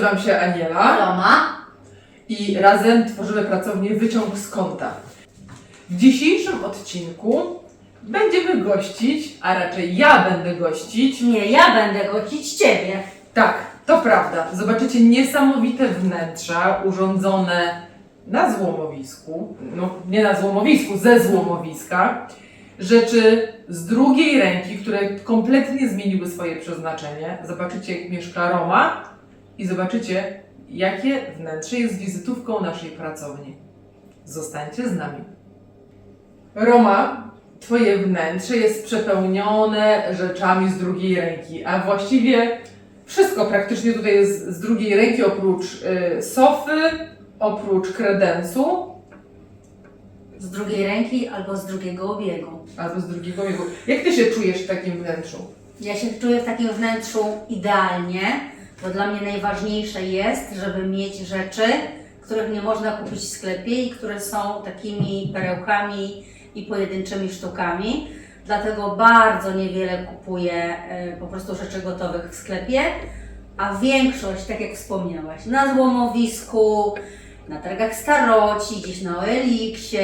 Nazywam się Aniela Roma. i razem tworzymy pracownię Wyciąg z kąta. W dzisiejszym odcinku będziemy gościć, a raczej ja będę gościć. Nie, ja będę gościć Ciebie. Tak, to prawda. Zobaczycie niesamowite wnętrza urządzone na złomowisku. No, nie na złomowisku, ze złomowiska. Rzeczy z drugiej ręki, które kompletnie zmieniły swoje przeznaczenie. Zobaczycie, jak mieszka Roma i zobaczycie, jakie wnętrze jest wizytówką naszej pracowni. Zostańcie z nami. Roma, Twoje wnętrze jest przepełnione rzeczami z drugiej ręki, a właściwie wszystko praktycznie tutaj jest z drugiej ręki, oprócz y, sofy, oprócz kredensu, Z drugiej ręki albo z drugiego obiegu. albo z drugiego jego. Jak Ty się czujesz w takim wnętrzu? Ja się czuję w takim wnętrzu idealnie, bo dla mnie najważniejsze jest, żeby mieć rzeczy, których nie można kupić w sklepie i które są takimi perełkami i pojedynczymi sztukami. Dlatego bardzo niewiele kupuję e, po prostu rzeczy gotowych w sklepie, a większość, tak jak wspomniałaś, na złomowisku, na targach staroci, gdzieś na Oeliksie.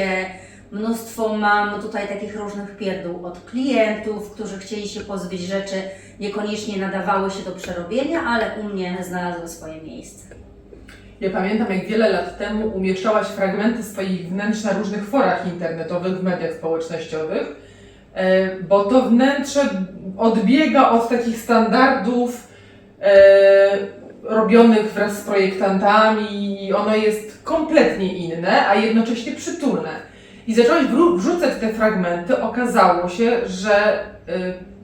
Mnóstwo mam tutaj takich różnych pierdół od klientów, którzy chcieli się pozbyć rzeczy, niekoniecznie nadawały się do przerobienia, ale u mnie znalazły swoje miejsce. Ja pamiętam, jak wiele lat temu umieszczałaś fragmenty swoich wnętrz na różnych forach internetowych, w mediach społecznościowych, e, bo to wnętrze odbiega od takich standardów e, robionych wraz z projektantami i ono jest kompletnie inne, a jednocześnie przytulne. I zaczęłaś wró- wrzucać te fragmenty, okazało się, że e,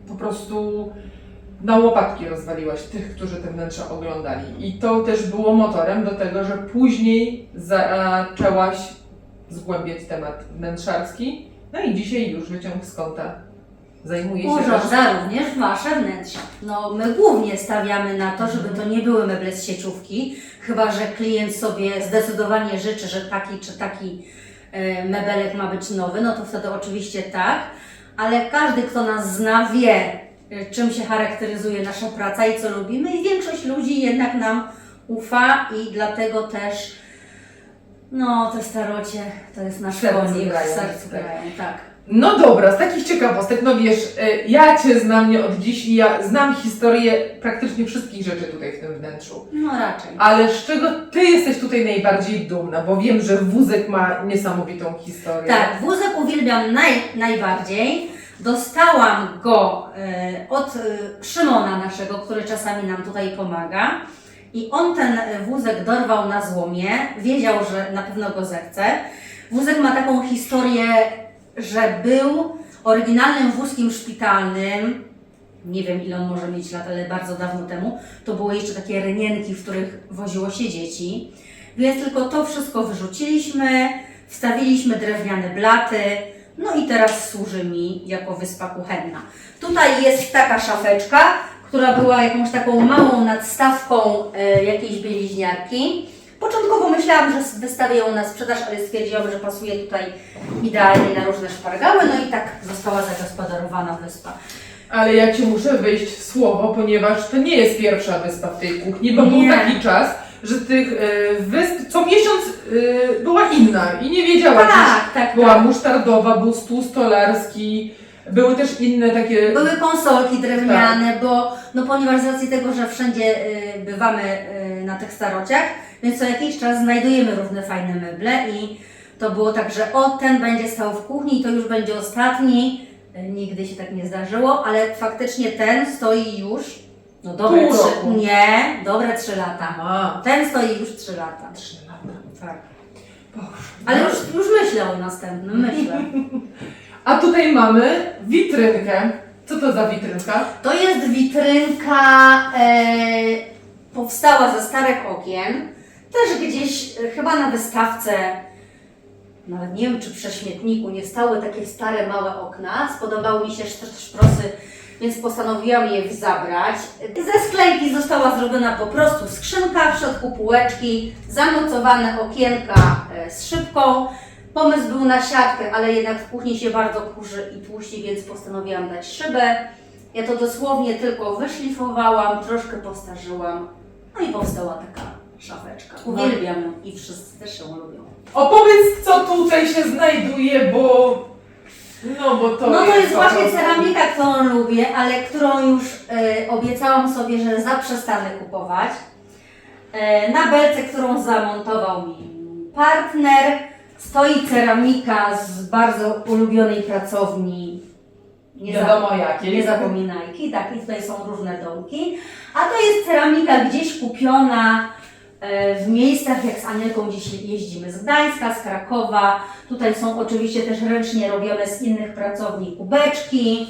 po prostu na łopatki rozwaliłaś tych, którzy te wnętrza oglądali. I to też było motorem do tego, że później zaczęłaś zgłębiać temat wnętrzarski. No i dzisiaj już wyciąg z kąta zajmuje się. Urządza również Wasze wnętrza. No, my głównie stawiamy na to, żeby to nie były meble z sieciówki, chyba że klient sobie zdecydowanie życzy, że taki czy taki mebelek ma być nowy, no to wtedy oczywiście tak, ale każdy, kto nas zna, wie, e, czym się charakteryzuje nasza praca i co lubimy, i większość ludzi jednak nam ufa, i dlatego też. No, te starocie to jest nasz grają, w sercu tak. grają, tak. No dobra, z takich ciekawostek, no wiesz, e, ja Cię znam nie od dziś i ja znam historię praktycznie wszystkich rzeczy tutaj w tym wnętrzu. No raczej. Ale z czego Ty jesteś tutaj najbardziej dumna? Bo wiem, że wózek ma niesamowitą historię. Tak, wózek uwielbiam naj, najbardziej. Dostałam go e, od e, Szymona naszego, który czasami nam tutaj pomaga. I on ten wózek dorwał na złomie, wiedział, że na pewno go zechce. Wózek ma taką historię, że był oryginalnym wózkiem szpitalnym. Nie wiem, ile on może mieć lat, ale bardzo dawno temu. To były jeszcze takie rynienki, w których woziło się dzieci. Więc tylko to wszystko wyrzuciliśmy, wstawiliśmy drewniane blaty, no i teraz służy mi jako wyspa kuchenna. Tutaj jest taka szafeczka, która była jakąś taką małą nadstawką e, jakiejś bieliźniarki. Początkowo myślałam, że wystawię ją na sprzedaż, ale stwierdziłam, że pasuje tutaj idealnie na różne szpargały, no i tak została zagospodarowana wyspa. Ale ja Cię muszę wejść w słowo, ponieważ to nie jest pierwsza wyspa w tej kuchni, bo był Nie. taki czas, że tych e, wysp co miesiąc e, była inna i nie wiedziała, czy Tak, tak, była tak. musztardowa, był stół stolarski, były też inne takie... Były konsolki drewniane, bo no ponieważ z racji tego, że wszędzie y, bywamy y, na tych starociach, więc co jakiś czas znajdujemy różne fajne meble i to było tak, że o ten będzie stał w kuchni i to już będzie ostatni. Y, Nigdy się tak nie zdarzyło, ale faktycznie ten stoi już no dobre Pół trzy, roku. nie, dobre trzy lata. A, Ten stoi już trzy lata. trzy lata. Tak. Boże. Ale już, już myślę o następnym, myślę. A tutaj mamy witrynkę. Co to za witrynka? To jest witrynka, e, powstała ze starych okien, też gdzieś e, chyba na wystawce, nawet nie wiem czy przy śmietniku, nie stały takie stare małe okna, spodobały mi się sz- szprosy, więc postanowiłam je zabrać. Ze sklejki została zrobiona po prostu skrzynka, w środku półeczki, zamocowane okienka e, z szybką. Pomysł był na siatkę, ale jednak w kuchni się bardzo kurzy i tłuści, więc postanowiłam dać szybę. Ja to dosłownie tylko wyszlifowałam, troszkę postarzyłam No i powstała taka szafeczka. Uwielbiam ją i wszyscy też ją lubią. Opowiedz, co tutaj się znajduje, bo... No, bo to No to jest po właśnie prostu- ceramika, którą lubię, ale którą już e, obiecałam sobie, że zaprzestanę kupować. E, na belce, którą zamontował mi partner, stoi ceramika z bardzo ulubionej pracowni. Nie Wiadomo jakie. Nie zapominajki, tak, i tutaj są różne domki. A to jest ceramika gdzieś kupiona e, w miejscach, jak z Anielką gdzieś jeździmy z Gdańska, z Krakowa. Tutaj są oczywiście też ręcznie robione z innych pracowni kubeczki.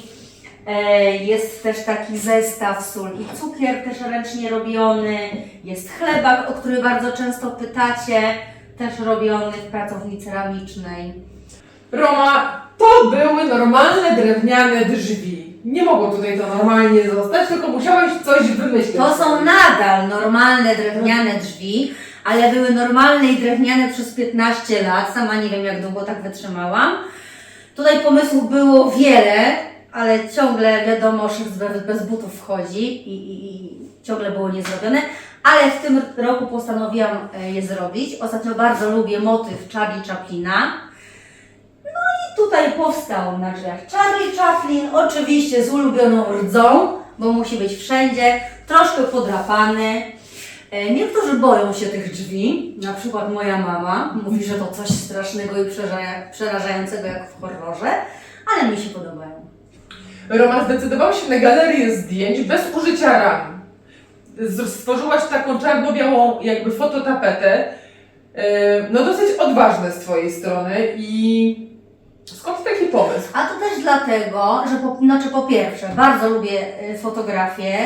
E, Jest też taki zestaw sól i cukier też ręcznie robiony. Jest chlebak, o który bardzo często pytacie, też robiony w pracowni ceramicznej. Roma, to były normalne drewniane drzwi. Nie mogło tutaj to normalnie zostać, tylko musiałeś coś wymyślić. To są nadal normalne drewniane drzwi, ale były normalne i drewniane przez 15 lat. Sama nie wiem, jak długo tak wytrzymałam. Tutaj pomysłów było wiele, ale ciągle wiadomo, że bez, bez butów wchodzi i, i, i ciągle było niezrobione. Ale w tym roku postanowiłam e, je zrobić. Ostatnio bardzo lubię motyw Charlie Chaplina. No i tutaj powstał na drzwiach Charlie Chaplin, oczywiście z ulubioną rdzą, bo musi być wszędzie, troszkę podrapany. E, Niektórzy boją się tych drzwi, na przykład moja mama mówi, że to coś strasznego i przeraża- przerażającego jak w horrorze, ale mi się podobają. Roma zdecydowała się na galerię zdjęć bez użycia ram. Stworzyłaś taką czarno-białą jakby fototapetę. Yy, No dosyć odważne z Twojej strony i skąd taki pomysł? A to też dlatego, że po, znaczy po pierwsze, bardzo lubię y, fotografie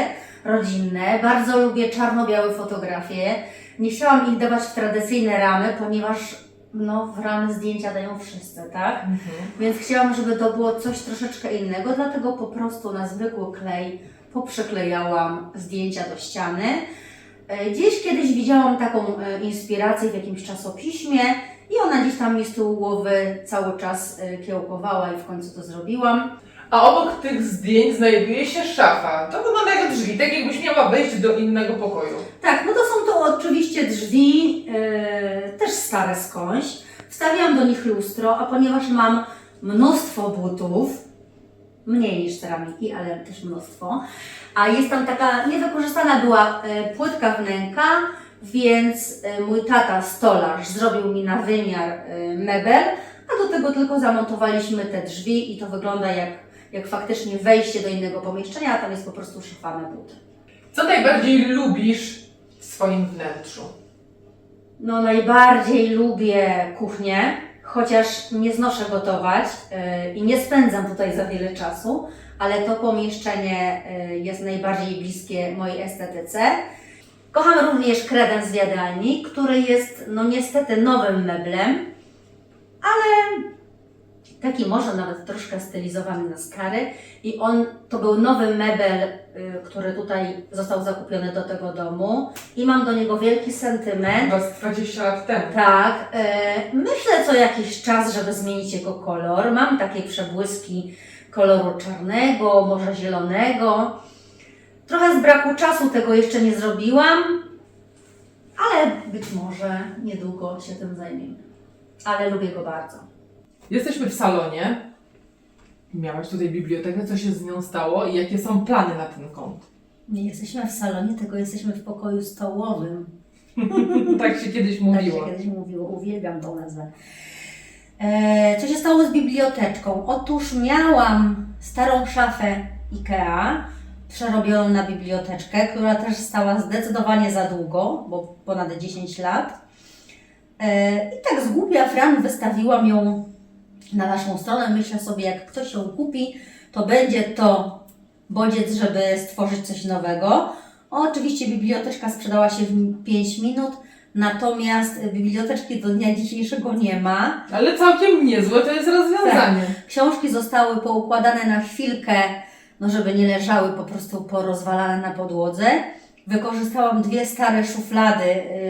rodzinne, bardzo lubię czarno-białe fotografie. Nie chciałam ich dawać w tradycyjne ramy, ponieważ no, w ramy zdjęcia dają wszyscy, tak? Więc chciałam, żeby to było coś troszeczkę innego, dlatego po prostu na zwykły klej poprzyklejałam zdjęcia do ściany. E, Gdzieś kiedyś widziałam taką e, inspirację w jakimś czasopiśmie i ona gdzieś tam mi z tyłu głowy cały czas e, kiełkowała i w końcu to zrobiłam. A obok tych zdjęć znajduje się szafa. To wygląda jak drzwi, tak jakbyś miała wejść do innego pokoju. Tak, no to są to oczywiście drzwi, e, też stare skądś. Wstawiłam do nich lustro, a ponieważ mam mnóstwo butów, mniej niż ceramiki, ale też mnóstwo, a jest tam taka niewykorzystana była e, płytka wnęka, więc e, mój tata stolarz zrobił mi na wymiar e, mebel, a do tego tylko zamontowaliśmy te drzwi i to wygląda jak, jak faktycznie wejście do innego pomieszczenia, a tam jest po prostu szafa na buty. Co najbardziej lubisz w swoim wnętrzu? No najbardziej lubię kuchnię, chociaż nie znoszę gotować yy, i nie spędzam tutaj za wiele czasu, ale to pomieszczenie yy, jest najbardziej bliskie mojej estetyce. Kocham również kredens w jadalni, który jest no niestety nowym meblem, ale taki może nawet troszkę stylizowany na stary i on to był nowy mebel, y, który tutaj został zakupiony do tego domu i mam do niego wielki sentyment. Chyba z 20 lat temu. Tak, e, myślę co jakiś czas, żeby zmienić jego kolor. Mam takie przebłyski koloru czarnego, może zielonego. Trochę z braku czasu tego jeszcze nie zrobiłam, ale być może niedługo się tym zajmiemy. Ale lubię go bardzo. Jesteśmy w salonie. Miałaś tutaj bibliotekę, co się z nią stało i jakie są plany na ten kąt? Nie jesteśmy w salonie, tylko jesteśmy w pokoju stołowym. tak się kiedyś Tak mówiło. się kiedyś mówiło, uwielbiam tą nazwę. E, co się stało z biblioteczką? Otóż miałam starą szafę IKEA, przerobioną na biblioteczkę, która też stała zdecydowanie za długo, bo ponad 10 lat. E, I tak z głupia fran wystawiłam ją na naszą stronę. Myślę sobie, jak ktoś ją kupi, to będzie to bodziec, żeby stworzyć coś nowego. Oczywiście biblioteczka sprzedała się w 5 minut, natomiast biblioteczki do dnia dzisiejszego nie ma. Ale całkiem niezłe to jest rozwiązanie. Książki zostały poukładane na chwilkę, no żeby nie leżały po prostu porozwalane na podłodze. Wykorzystałam dwie stare szuflady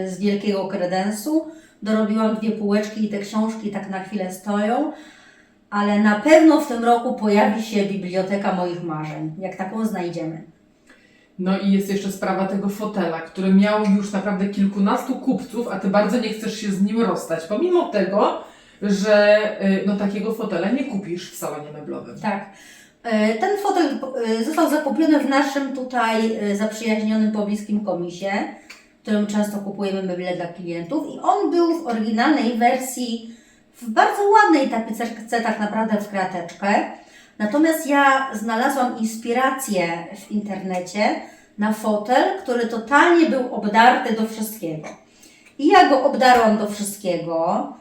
y, z wielkiego kredensu, dorobiłam dwie półeczki i te książki tak na chwilę stoją. Ale na pewno w tym roku pojawi się biblioteka moich marzeń, jak taką znajdziemy. No i jest jeszcze sprawa tego fotela, który miał już naprawdę kilkunastu kupców, a ty bardzo nie chcesz się z nim rozstać, pomimo tego, że y, no, takiego fotela nie kupisz w salonie meblowym. Tak. E, Ten fotel e, został zakupiony w naszym tutaj e, zaprzyjaźnionym pobliskim komisie, którym często kupujemy meble dla klientów i on był w oryginalnej wersji w bardzo ładnej tapicerce, tak naprawdę w krateczkę. Natomiast ja znalazłam inspirację w internecie na fotel, który totalnie był obdarty do wszystkiego. I ja go obdarłam do wszystkiego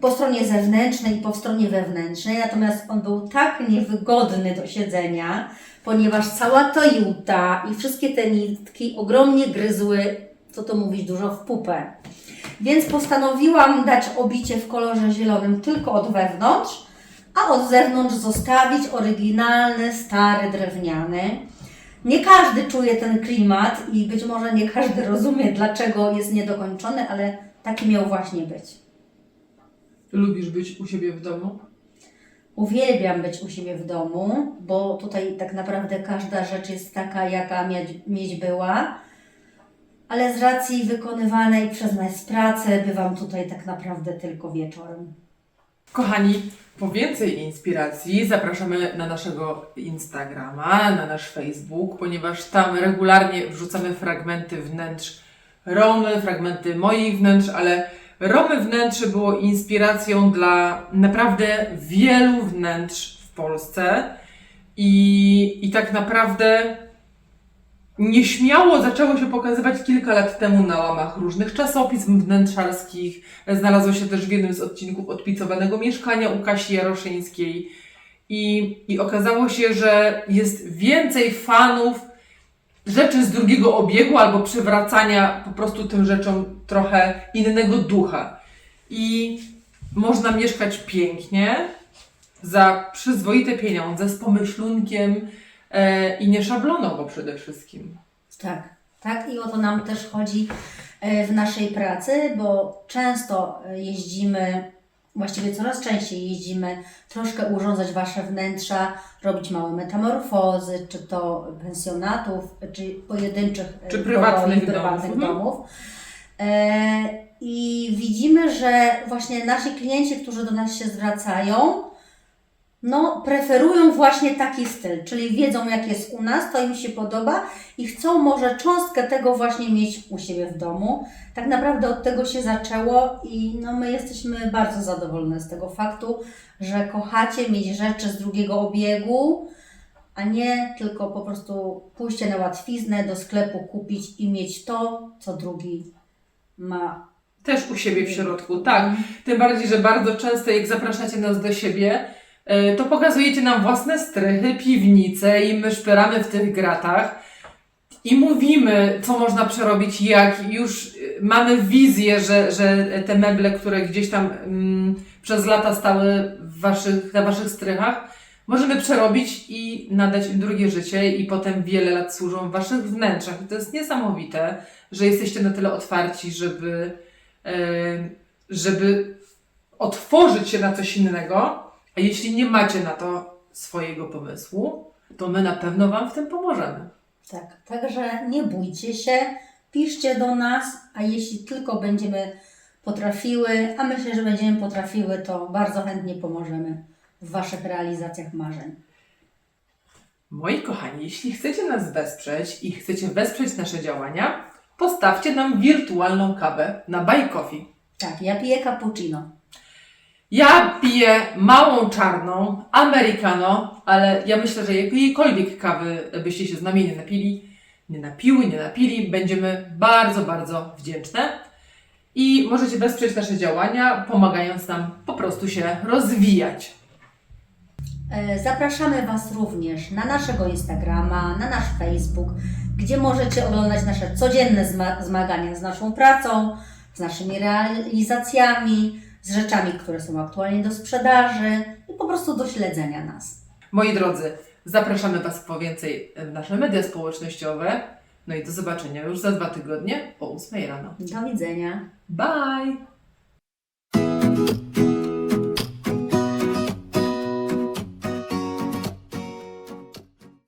po stronie zewnętrznej i po stronie wewnętrznej, natomiast on był tak niewygodny do siedzenia, ponieważ cała to juta i wszystkie te nitki ogromnie gryzły, co to mówić, dużo w pupę. Więc postanowiłam dać obicie w kolorze zielonym tylko od wewnątrz, a od zewnątrz zostawić oryginalny, stary, drewniany. Nie każdy czuje ten klimat i być może nie każdy rozumie, dlaczego jest niedokończony, ale taki miał właśnie być. Lubisz być u siebie w domu? Uwielbiam być u siebie w domu, bo tutaj tak naprawdę każda rzecz jest taka, jaka mieć, mieć była, ale z racji wykonywanej przez nas pracy bywam tutaj tak naprawdę tylko wieczorem. Kochani, po więcej inspiracji zapraszamy na naszego Instagrama, na nasz Facebook, ponieważ tam regularnie wrzucamy fragmenty wnętrz Romy, fragmenty moich wnętrz, ale Romy wnętrze było inspiracją dla naprawdę wielu wnętrz w Polsce i, i tak naprawdę nieśmiało zaczęło się pokazywać kilka lat temu na łamach różnych czasopism wnętrzarskich. Znalazło się też w jednym z odcinków odpicowanego mieszkania u Kasi Jaroszyńskiej. I, I okazało się, że jest więcej fanów rzeczy z drugiego obiegu albo przywracania po prostu tym rzeczom trochę innego ducha. I można mieszkać pięknie, za przyzwoite pieniądze, z pomyślunkiem e, i nieszablonowo przede wszystkim. Tak, tak i o to nam też chodzi e, w naszej pracy, bo często jeździmy, właściwie coraz częściej jeździmy troszkę urządzać Wasze wnętrza, robić małe metamorfozy, czy to pensjonatów, czy pojedynczych e, Czy prywatnych pokoi, prywatnych domów. domów. E, I widzimy, że właśnie nasi klienci, którzy do nas się zwracają, no, preferują właśnie taki styl, czyli wiedzą, jak jest u nas, to im się podoba i chcą może cząstkę tego właśnie mieć u siebie w domu. Tak naprawdę od tego się zaczęło i no, my jesteśmy bardzo zadowolone z tego faktu, że kochacie mieć rzeczy z drugiego obiegu, a nie tylko po prostu pójście na łatwiznę do sklepu, kupić i mieć to, co drugi ma. Też u siebie w środku, tak. Tym bardziej, że bardzo często jak zapraszacie nas do siebie, to pokazujecie nam własne strychy, piwnice i my szperamy w tych gratach i mówimy, co można przerobić, jak już e, mamy wizję, że, że te meble, które gdzieś tam mm, przez lata stały w waszych, na waszych strychach, możemy przerobić i nadać im drugie życie i potem wiele lat służą w waszych wnętrzach. I to jest niesamowite, że jesteście na tyle otwarci, żeby, e, żeby otworzyć się na coś innego, a jeśli nie macie na to swojego pomysłu, to my na pewno Wam w tym pomożemy. Tak, także nie bójcie się, piszcie do nas, a jeśli tylko będziemy potrafiły, a myślę, że będziemy potrafiły, to bardzo chętnie pomożemy w Waszych realizacjach marzeń. Moi kochani, jeśli chcecie nas wesprzeć i chcecie wesprzeć nasze działania, postawcie nam wirtualną kawę na Buy Coffee. Tak, ja piję cappuccino. Ja piję małą czarną, americano, ale ja myślę, że jakiejkolwiek kawy byście się z nami nie napili, nie napiły, nie napili, będziemy bardzo, bardzo wdzięczne. I możecie wesprzeć nasze działania, pomagając nam po prostu się rozwijać. E, Zapraszamy Was również na naszego Instagrama, na nasz Facebook, gdzie możecie oglądać nasze codzienne zma- zmagania z naszą pracą, z naszymi realizacjami, z rzeczami, które są aktualnie do sprzedaży i po prostu do śledzenia nas. Moi drodzy, zapraszamy Was po więcej w nasze media społecznościowe. No i do zobaczenia już za dwa tygodnie o 8 rano. Do widzenia. Bye!